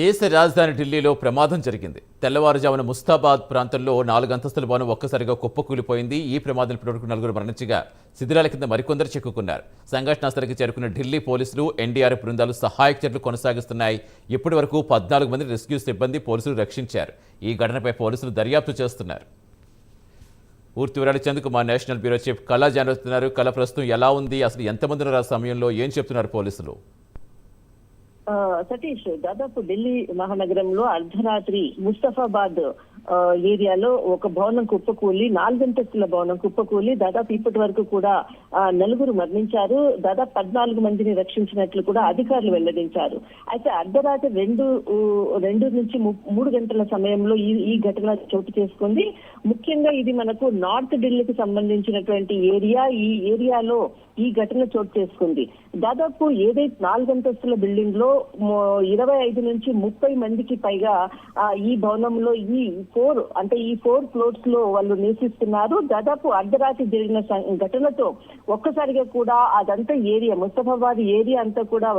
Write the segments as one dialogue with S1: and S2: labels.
S1: దేశ రాజధాని ఢిల్లీలో ప్రమాదం జరిగింది. తెల్లవారుజామున ముస్తాబాద్ ప్రాంతంలో నాలుగు అంతస్తుల భవనం ఒక్కసారిగా కుప్పకూలిపోయింది. ఈ ప్రమాదం ఇప్పటివరకు నలుగురు మరణించగా శిథిరాల కింద మరికొందరు చిక్కుకున్నారు. సంఘటనా స్థలికి చేరుకున్న ఢిల్లీ పోలీసులు ఎన్డీఆర్ఎఫ్ బృందాలు సహాయక చర్యలు కొనసాగిస్తున్నాయి. ఇప్పటి వరకు పద్నాలుగు మంది రెస్క్యూ సిబ్బంది పోలీసులు రక్షించారు. ఈ ఘటనపై పోలీసులు దర్యాప్తు చేస్తున్నారు. పూర్తి వివరాలు ఇచ్చేందుకు మా నేషనల్ బ్యూరో చీఫ్ కళా జానవుతున్నారు కళ ప్రస్తుతం ఎలా ఉంది? అసలు ఎంతమంది ఉన్నారు ఆ సమయంలో? ఏం చెప్తున్నారు పోలీసులు?
S2: సతీష్ దాదాపు ఢిల్లీ మహానగరంలో అర్ధరాత్రి ముస్తఫాబాద్ ఆ, ఏరియాలో ఒక భవనం కుప్పకూలి నాలుగంతస్తుల భవనం కుప్పకూలి దాదాపు ఇప్పటి వరకు కూడా ఆ, నలుగురు మరణించారు. దాదాపు పద్నాలుగు మందిని రక్షించినట్లు కూడా అధికారులు వెల్లడించారు. అయితే అర్ధరాత్రి రెండు రెండు నుంచి మూడు గంటల సమయంలో ఈ ఈ ఘటన చోటు చేసుకుంది. ముఖ్యంగా ఇది మనకు నార్త్ ఢిల్లీకి సంబంధించినటువంటి ఏరియా. ఈ ఏరియాలో ఈ ఘటన చోటు చేసుకుంది. దాదాపు ఏదైతే నాలుగంతస్తుల బిల్డింగ్లో ఇరవై ఐదు నుంచి ముప్పై మందికి పైగా ఈ భవనంలో ఈ ఫోర్ అంటే ఈ ఫోర్ ఫ్లోర్స్లో వాళ్ళు నివసిస్తున్నారు. దాదాపు అర్ధరాత్రి జరిగిన ఘటనతో ఒక్కసారిగా కూడా అదంతా ఏరియా ముస్తఫాబాద్ ఏరియా అంతా కూడా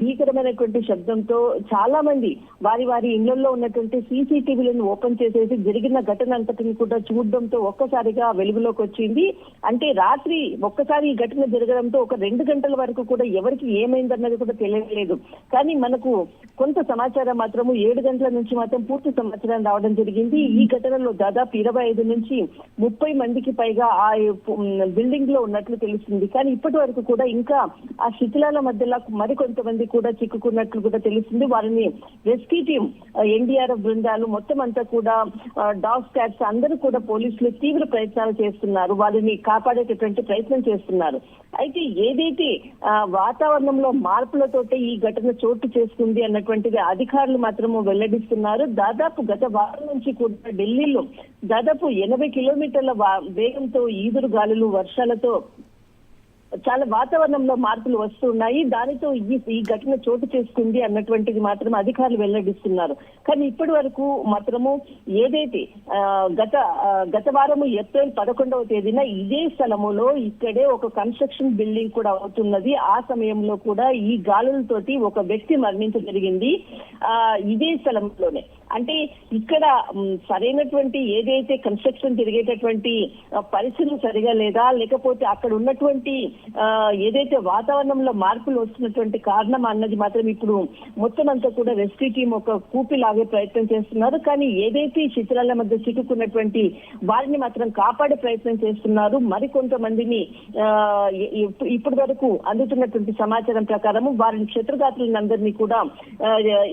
S2: భీకరమైనటువంటి శబ్దంతో చాలా మంది వారి వారి ఇళ్ళలో ఉన్నటువంటి సీసీటీవీలను ఓపెన్ చేసేసి జరిగిన ఘటన అంతటిని కూడా చూడడంతో ఒక్కసారిగా వెలుగులోకి వచ్చింది. అంటే రాత్రి ఒక్కసారి ఈ ఘటన జరగడంతో ఒక రెండు గంటల వరకు కూడా ఎవరికి ఏమైందన్నది కూడా తెలియలేదు కానీ మనకు కొంత సమాచారం మాత్రము ఏడు గంటల నుంచి మాత్రం పూర్తి సమాచారం రావడం జరిగింది. ఈ ఘటనలో దాదాపు ఇరవై ఐదు నుంచి ముప్పై మందికి పైగా ఆ బిల్డింగ్లో ఉన్నట్లు తెలుస్తుంది. కానీ ఇప్పటి వరకు కూడా ఇంకా ఆ శిథిలాల మధ్యలో మరికొంతమంది కూడా చిక్కుకున్నట్లు కూడా తెలుస్తుంది. వారిని రెస్క్యూ టీం ఎన్డీఆర్ఎఫ్ బృందాలు మొత్తం అంతా కూడా డాగ్ స్టాట్స్ అందరూ కూడా పోలీసులు తీవ్ర ప్రయత్నాలు చేస్తున్నారు. వారిని కాపాడేటటువంటి ప్రయత్నం చేస్తున్నారు. అయితే ఏదైతే వాతావరణంలో మార్పులతోటే ఈ ఘటన చోటు చేసుకుంది అనేటువంటిది అధికారులు మాత్రము వెల్లడిస్తున్నారు. దాదాపు గత వారం నుంచి కూడా ఢిల్లీలో దాదాపు ఎనభై కిలోమీటర్ల వేగంతో ఈదురు గాలులు వర్షాలతో చాలా వాతావరణంలో మార్పులు వస్తున్నాయి. దానితో ఈ ఈ ఘటన చోటు చేసుకుంది అన్నటువంటిది మాత్రం అధికారులు వెల్లడిస్తున్నారు. కానీ ఇప్పటి వరకు మాత్రము ఏదైతే ఆ, గత గత వారము ఏప్రిల్ పదకొండవ తేదీన ఇదే స్థలములో ఇక్కడే ఒక కన్స్ట్రక్షన్ బిల్డింగ్ కూడా అవుతున్నది. ఆ సమయంలో కూడా ఈ గాలులతోటి ఒక వ్యక్తి మరణించ జరిగింది. ఆ ఇదే స్థలంలోనే. అంటే ఇక్కడ సరైనటువంటి ఏదైతే కన్స్ట్రక్షన్ జరిగేటటువంటి పరిస్థితులు సరిగా లేదా లేకపోతే అక్కడ ఉన్నటువంటి ఆ, ఏదైతే వాతావరణంలో మార్పులు వస్తున్నటువంటి కారణం అన్నది మాత్రం ఇప్పుడు మొత్తం అంతా కూడా రెస్క్యూ టీం ఒక కూపి లాగే ప్రయత్నం చేస్తున్నారు. కానీ ఏదైతే చిత్రాల మధ్య చిక్కుకున్నటువంటి వారిని మాత్రం కాపాడే ప్రయత్నం చేస్తున్నారు మరికొంతమందిని ఆ, ఇప్పటి వరకు అందుతున్నటువంటి సమాచారం ప్రకారం వారిని క్షత్రగాత్రులందరినీ కూడా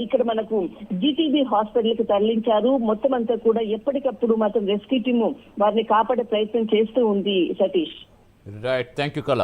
S2: ఇక్కడ మనకు జీటీబీ హాస్పిటల్ హాస్పిటల్కి తరలించారు. మొత్తం అంతా కూడా ఎప్పటికప్పుడు మాత్రం రెస్క్యూ టీము వారిని కాపాడే ప్రయత్నం చేస్తూ ఉంది సతీష్.
S1: రైట్ థ్యాంక్ యూ కళ